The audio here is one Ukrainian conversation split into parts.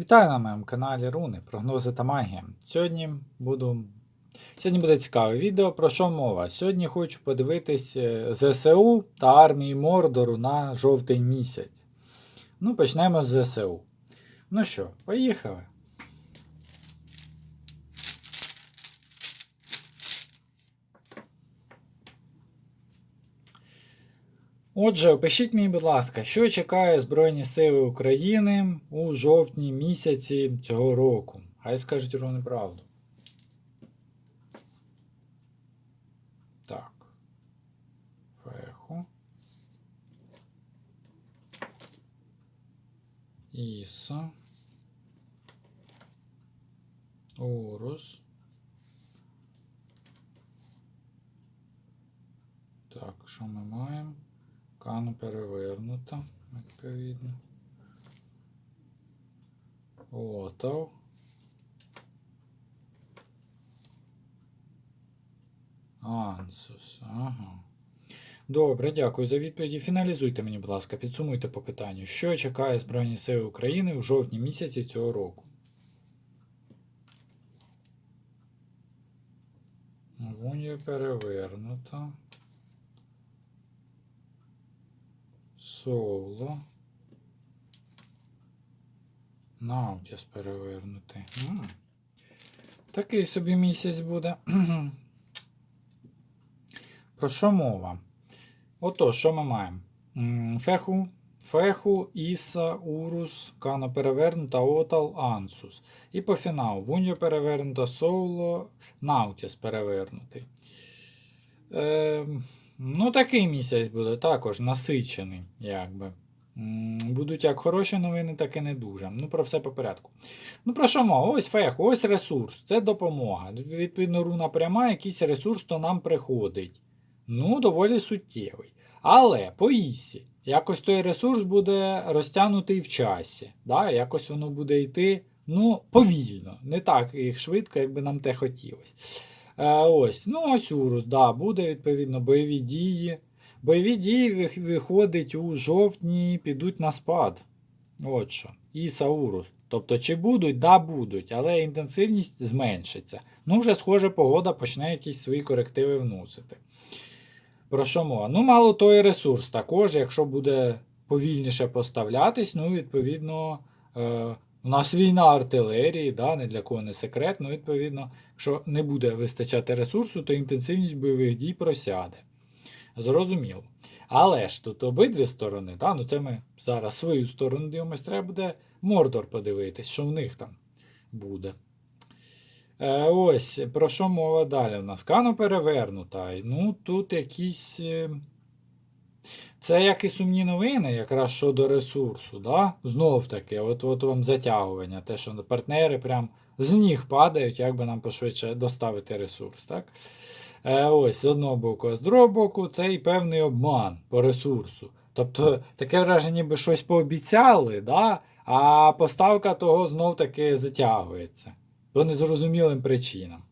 Вітаю на моєму каналі Руни, прогнози та магія. Сьогодні буду. Сьогодні буде цікаве відео. Про що мова? Сьогодні хочу подивитись е, ЗСУ та армії Мордору на жовтий місяць. Ну, почнемо з ЗСУ. Ну що, поїхали. Отже, опишіть мені, будь ласка, що чекає Збройні Сили України у жовтні місяці цього року? Хай скажуть ровно правду. Так. Феху. Іса. Орус. Так, що ми маємо? Кану перевернута, відповідно. Отав. Ансус. Ага. Добре, дякую за відповіді. Фіналізуйте мені, будь ласка, підсумуйте по питанню. Що чекає Збройні Сили України у жовтні місяці цього року? Вунія перевернута. Соло. Наутіс перевернутий. М. Такий собі місяць буде. Про що мова? Ото, що ми маємо? Феху, Феху, Іса, Урус, Кана перевернута, Отал, Ансус. І по фіналу Вуньо перевернута, Соло, Наутіс перевернутий. Ем, Ну, такий місяць буде також насичений, якби. Будуть як хороші новини, так і не дуже. Ну, про все по порядку. Ну, про що мова? Ось фех, ось ресурс, це допомога. Відповідно, руна пряма, якийсь ресурс то нам приходить. Ну, доволі суттєвий. Але по ісі, якось той ресурс буде розтягнутий в часі. Да? Якось воно буде йти ну, повільно, не так і швидко, як би нам те хотілося. Е, ось, ну ось Урус, да, буде відповідно бойові дії. Бойові дії виходить у жовтні, підуть на спад. От що. Іса Урус. Тобто, чи будуть? Да, будуть, але інтенсивність зменшиться. Ну, вже, схоже, погода почне якісь свої корективи вносити. Про що мова? Ну, мало той ресурс також, якщо буде повільніше поставлятись, ну, відповідно, е, у нас війна артилерії, да, не для кого не секрет, ну, відповідно, якщо не буде вистачати ресурсу, то інтенсивність бойових дій просяде. Зрозуміло. Але ж тут обидві сторони, да? ну це ми зараз свою сторону дивимося, треба буде Мордор подивитись, що в них там буде. Е, ось, про що мова далі в нас? Кано перевернута. Ну, тут якісь. е, Це як і сумні новини, якраз щодо ресурсу. Да? Знов таки, от, от вам затягування, те, що партнери прям з ніг падають, як би нам пошвидше доставити ресурс. Так? Е, ось, з одного боку, а з другого боку, це і певний обман по ресурсу. Тобто таке враження, ніби щось пообіцяли, да? а поставка того знов таки затягується. По незрозумілим причинам.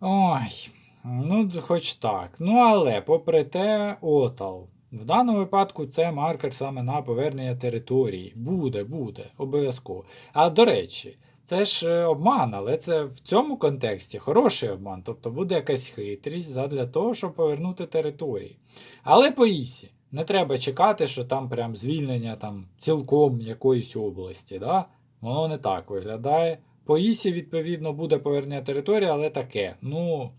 Ой, ну, хоч так. Ну, але, попри те, отал. В даному випадку це маркер саме на повернення території. Буде, буде, обов'язково. А до речі, це ж е, обман, але це в цьому контексті хороший обман. Тобто буде якась хитрість задля того, щоб повернути території. Але по ісі. Не треба чекати, що там прям звільнення там, цілком якоїсь області. Да? Воно не так виглядає. По ісі, відповідно, буде повернення території, але таке. Ну,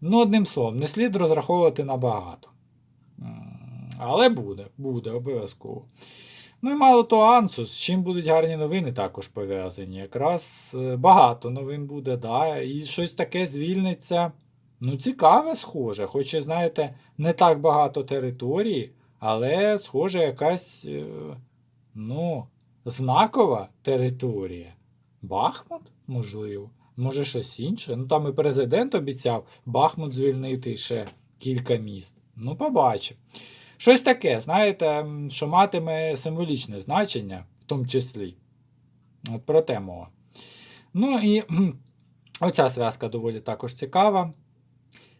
ну, одним словом, не слід розраховувати на багато. Але буде, буде, обов'язково. Ну і мало того, Ансус, з чим будуть гарні новини також пов'язані. Якраз е, багато новин буде, да, і щось таке звільниться. Ну, цікаве, схоже. Хоч, знаєте, не так багато території, але, схоже, якась, е, ну, знакова територія. Бахмут, можливо. Може, щось інше. Ну, там і президент обіцяв Бахмут звільнити ще кілька міст. Ну, побачимо. Щось таке, знаєте, що матиме символічне значення, в тому числі. От про те мова. Ну і оця зв'язка доволі також цікава.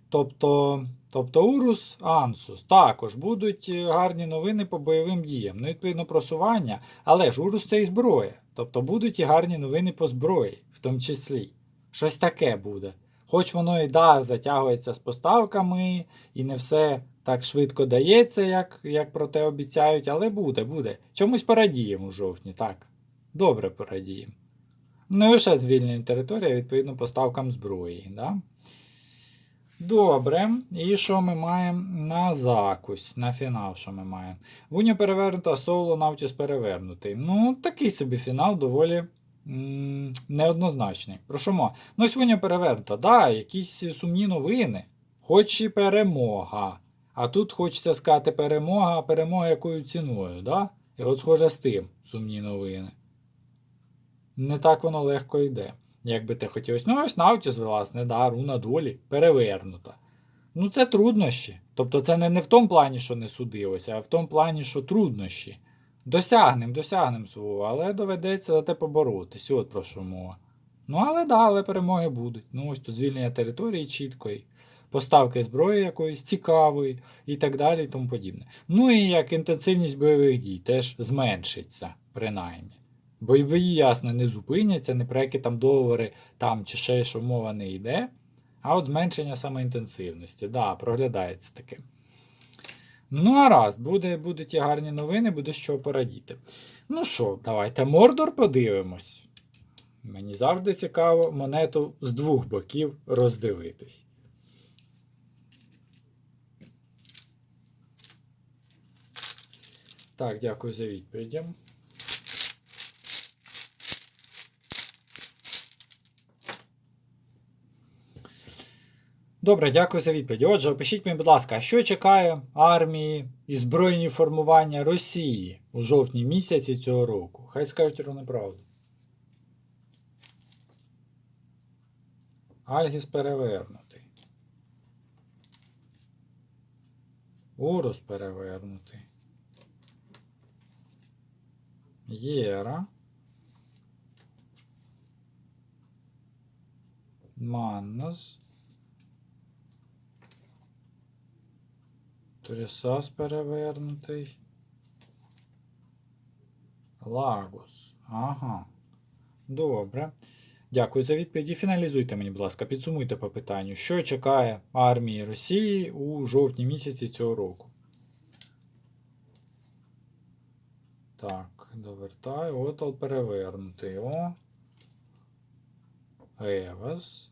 Тобто, тобто Урус, Ансус. Також будуть е, гарні новини по бойовим діям. Ну, відповідно, просування. Але ж Урус це і зброя. Тобто будуть і гарні новини по зброї, в тому числі. Щось таке буде. Хоч воно і да, затягується з поставками, і не все так швидко дається, як, як про те обіцяють, але буде, буде. Чомусь порадіємо в жовтні, так. Добре порадіємо. Ну і ще звільнення територія, відповідно, поставкам зброї. Да? Добре. І що ми маємо на закусь, на фінал, що ми маємо? Вуня перевернута, соло, Навтіс перевернутий. Ну, такий собі фінал доволі неоднозначний. Про що мо? Ну, Вуня перевернута. Да, якісь сумні новини. Хоч і перемога. А тут хочеться сказати перемога, а перемога якою ціною, да? І от схоже з тим сумні новини. Не так воно легко йде, як би ти хотілося. Ну, ось Наутіс, власне, да, руна долі перевернута. Ну, це труднощі. Тобто це не, не в тому плані, що не судилося, а в тому плані, що труднощі. Досягнем, досягнем свого, але доведеться за те поборотись. От про що мова. Ну, але да, але перемоги будуть. Ну, ось тут звільнення території чіткої, поставки зброї якоїсь цікавої і так далі, і тому подібне. Ну і як інтенсивність бойових дій теж зменшиться, принаймні. Бойові, ясно, не зупиняться, ні про які там договори там чи ще що мова не йде. А от зменшення саме інтенсивності. Да, проглядається таке. Ну, а раз, буде, будуть і гарні новини, буде що порадіти. Ну що, давайте Мордор подивимось. Мені завжди цікаво монету з двох боків роздивитись. Так, дякую за відповіді. Добре, дякую за відповідь. Отже, опишіть мені, будь ласка, що чекає армії і збройні формування Росії у жовтні місяці цього року? Хай скажуть ровно правду. Альгіс перевернутий. Урус перевернутий. Єра. Маннос. Трісас перевернутий. Лагус. Ага. Добре. Дякую за відповіді. Фіналізуйте мені, будь ласка, підсумуйте по питанню, що чекає армії Росії у жовтні місяці цього року. Так, довертаю. Отал перевернутий. О. Евас.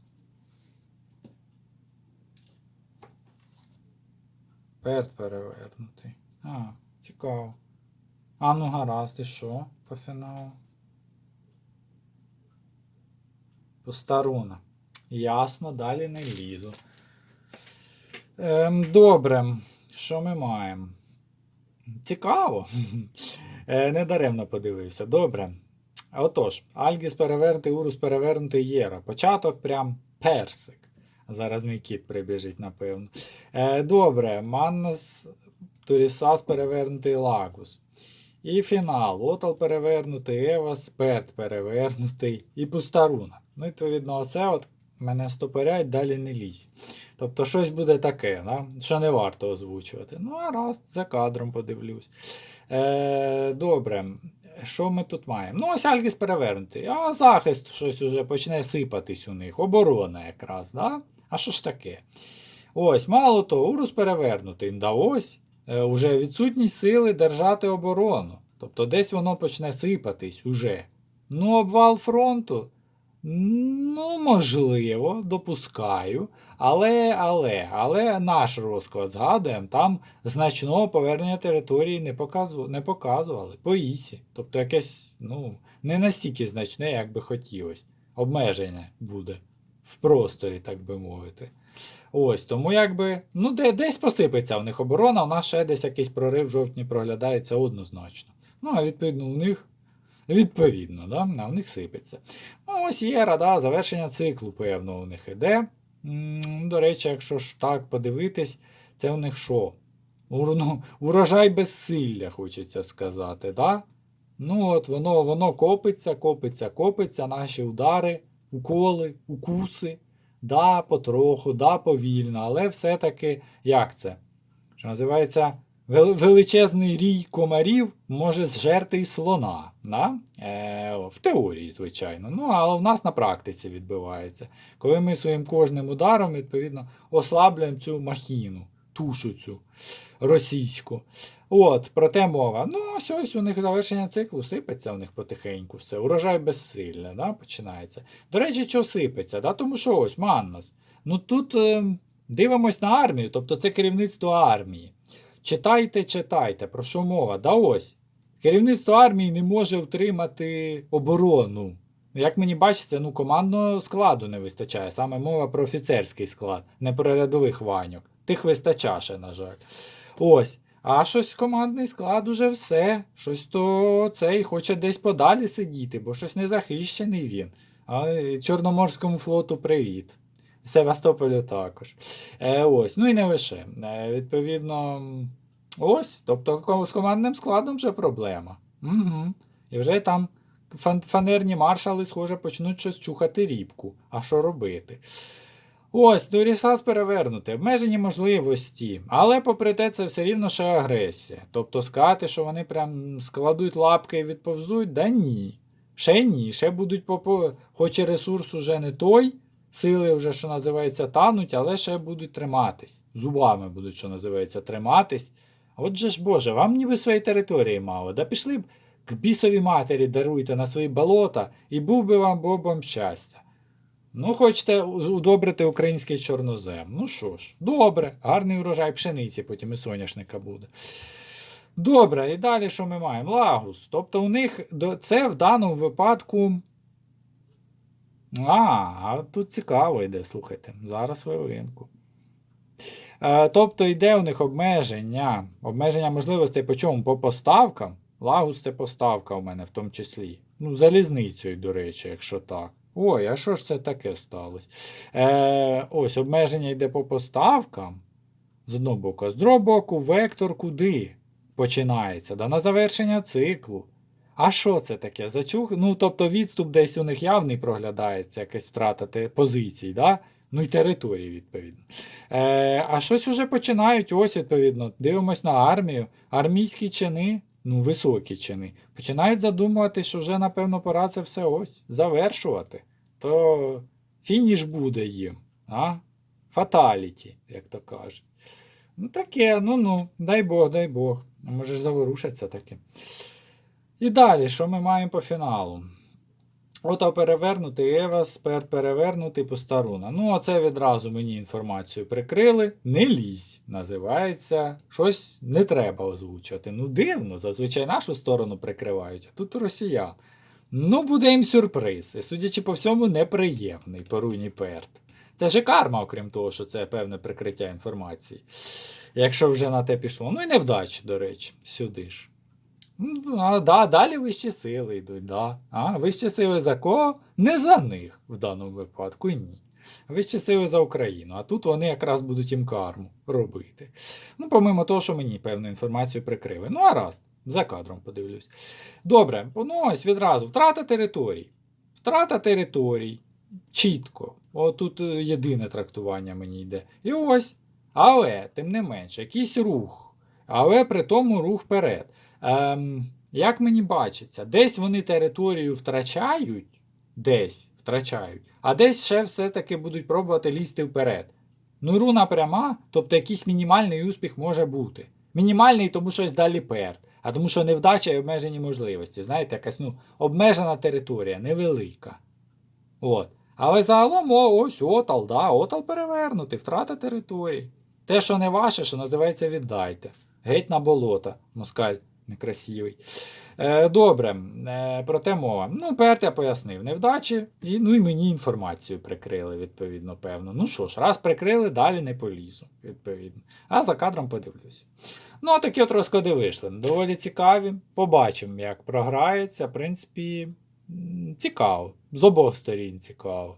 Перт перевернутий. А, цікаво. А ну гаразд, і що по фіналу? Постаруна. Ясно, далі не лізу. Ем, добре. Що ми маємо? Цікаво. Е, Недаремно подивився. Добре. Отож, Альгіс перевернутий, Урус перевернутий Єра. Початок прям персик. Зараз мій кіт прибіжить, напевно. Е, добре, Маннас Турісас перевернутий Лагус. І фінал. Отал перевернутий, Евас, Перт перевернутий і Пустаруна. Ну, відповідно, оце от мене стопорять, далі не лізь. Тобто щось буде таке, да? що не варто озвучувати. Ну, а раз, за кадром подивлюсь. Е, добре. Що ми тут маємо? Ну, ось Альгіс перевернутий, а захист щось уже почне сипатись у них. Оборона якраз, да? А що ж таке? Ось, мало того, Урус перевернутий. Да ось е, уже відсутність сили держати оборону. Тобто десь воно почне сипатись уже. Ну, обвал фронту. Ну, можливо, допускаю. Але, але, але наш розклад згадуємо, там значного повернення території не, показу, не показували по ісі. Тобто якесь, ну, не настільки значне, як би хотілося. Обмеження буде в просторі, так би мовити. Ось, тому якби, ну, де, десь посипеться в них оборона, у нас ще десь якийсь прорив в жовтні проглядається однозначно. Ну, а відповідно, у них. Відповідно, да? у них сипеться. Ну, ось є рада, завершення циклу, певно, у них іде. До речі, якщо ж так подивитись, це у них що? Ну, Урожай безсилля, хочеться сказати. Да? Ну, от воно, воно копиться, копиться, копиться, наші удари, уколи, укуси. да, потроху, да, повільно, але все-таки як це? Що називається, величезний рій комарів може зжерти і слона. Да? Е, в теорії, звичайно. Ну, але в нас на практиці відбувається. Коли ми своїм кожним ударом, відповідно, ослаблюємо цю махіну, тушу цю російську. От, про те мова. Ну, ось ось у них завершення циклу сипеться у них потихеньку. Все. Урожай безсилля, да, починається. До речі, що сипеться? Да? Тому що ось Маннас. Ну тут е, дивимось на армію, тобто це керівництво армії. Читайте, читайте, про що мова? Да ось. Керівництво армії не може втримати оборону. Як мені бачиться, ну командного складу не вистачає. Саме мова про офіцерський склад, не про рядових ваньок. Тих вистачає, на жаль. Ось. А щось командний склад уже все. Щось то цей хоче десь подалі сидіти, бо щось не захищений він. А е, Чорноморському флоту привіт. Севастополю також. Е, ось. Ну і не лише. Е, відповідно, ось. Тобто з командним складом вже проблема. Угу. І вже там фан- фанерні маршали, схоже, почнуть щось чухати рібку. А що робити? Ось, Дорісас перевернути, обмежені можливості, але попри те, це все рівно ще агресія. Тобто сказати, що вони прям складуть лапки і відповзуть, да ні. Ще ні, ще будуть попо... хоч і ресурс уже не той, сили вже, що називається, тануть, але ще будуть триматись. Зубами будуть, що називається, триматись. Отже ж Боже, вам ніби своєї території мало. Да пішли б к бісовій матері даруйте на свої болота, і був би вам бобом щастя. Ну, хочете удобрити український чорнозем. Ну що ж, добре, гарний урожай пшениці, потім і соняшника буде. Добре, і далі що ми маємо? Лагус. Тобто у них це в даному випадку. А, тут цікаво йде, слухайте. Зараз хвилинку. Е, тобто йде у них обмеження. Обмеження можливостей по чому? По поставкам. Лагус це поставка у мене в тому числі. Ну, залізницею, до речі, якщо так. Ой, а що ж це таке сталося? Е, ось обмеження йде по поставкам. З одного боку, а з другого боку, вектор куди починається? Да на завершення циклу. А що це таке? Зачух? Ну, тобто відступ десь у них явний проглядається, якась втрата позицій, да? ну і території, відповідно. Е, а щось уже починають, ось, відповідно, дивимось на армію. Армійські чини, ну, високі чини, починають задумувати, що вже, напевно, пора це все ось завершувати. То фініш буде їм. А? Фаталіті, як то кажуть. Ну, таке, ну ну, дай Бог, дай Бог. Може ж таке. І далі, що ми маємо по фіналу? Ото перевернути Евас, пер перевернути постаруна. Ну, оце відразу мені інформацію прикрили. Не лізь, називається. Щось не треба озвучувати. Ну, дивно, зазвичай нашу сторону прикривають, а тут росіян. Ну, буде їм сюрприз. І судячи по всьому, неприємний поруйній перт. Це ж карма, окрім того, що це певне прикриття інформації. Якщо вже на те пішло. Ну і невдачі, до речі, сюди ж. Ну, а, да, далі вищі сили йдуть, да. А, вищі сили за кого? Не за них в даному випадку, ні. Вищі сили за Україну, а тут вони якраз будуть їм карму робити. Ну, помимо того, що мені певну інформацію прикрили. Ну, а раз, за кадром подивлюсь. Добре, ну ось відразу. Втрата територій. Втрата територій. Чітко. Отут е, єдине трактування мені йде. І ось. Але, тим не менше, якийсь рух. Але при тому рух вперед. Ем, як мені бачиться, десь вони територію втрачають, десь втрачають, а десь ще все-таки будуть пробувати лізти вперед. Ну, руна пряма, тобто якийсь мінімальний успіх може бути. Мінімальний, тому щось далі перт, а тому що невдача і обмежені можливості. Знаєте, якась ну, обмежена територія, невелика. От. Але загалом о, ось отал, да, отал перевернутий, втрата території. Те, що не ваше, що називається, віддайте. Геть на болота, москаль некрасивий. Е, добре, е, про те мова. Ну, Перт я пояснив невдачі, і, ну і мені інформацію прикрили, відповідно, певно. Ну що ж, раз прикрили, далі не полізу, відповідно. А за кадром подивлюся. Ну, такі от розклади вийшли. Доволі цікаві. Побачимо, як програється. В принципі, цікаво. З обох сторін цікаво.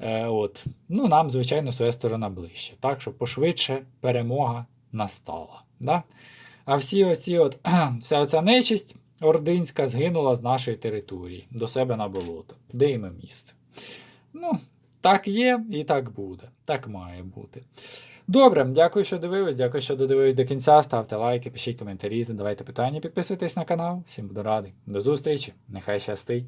Е, от. Ну, нам, звичайно, своя сторона ближче. Так, щоб пошвидше перемога настала. Да? А всі оці от, вся оця нечисть ординська згинула з нашої території до себе на болото. Де їм місце. Ну, Так є і так буде. Так має бути. Добре, дякую, що дивились. Дякую, що додивились до кінця. Ставте лайки, пишіть коментарі, задавайте питання, підписуйтесь на канал. Всім буду радий. До зустрічі. Нехай щастить.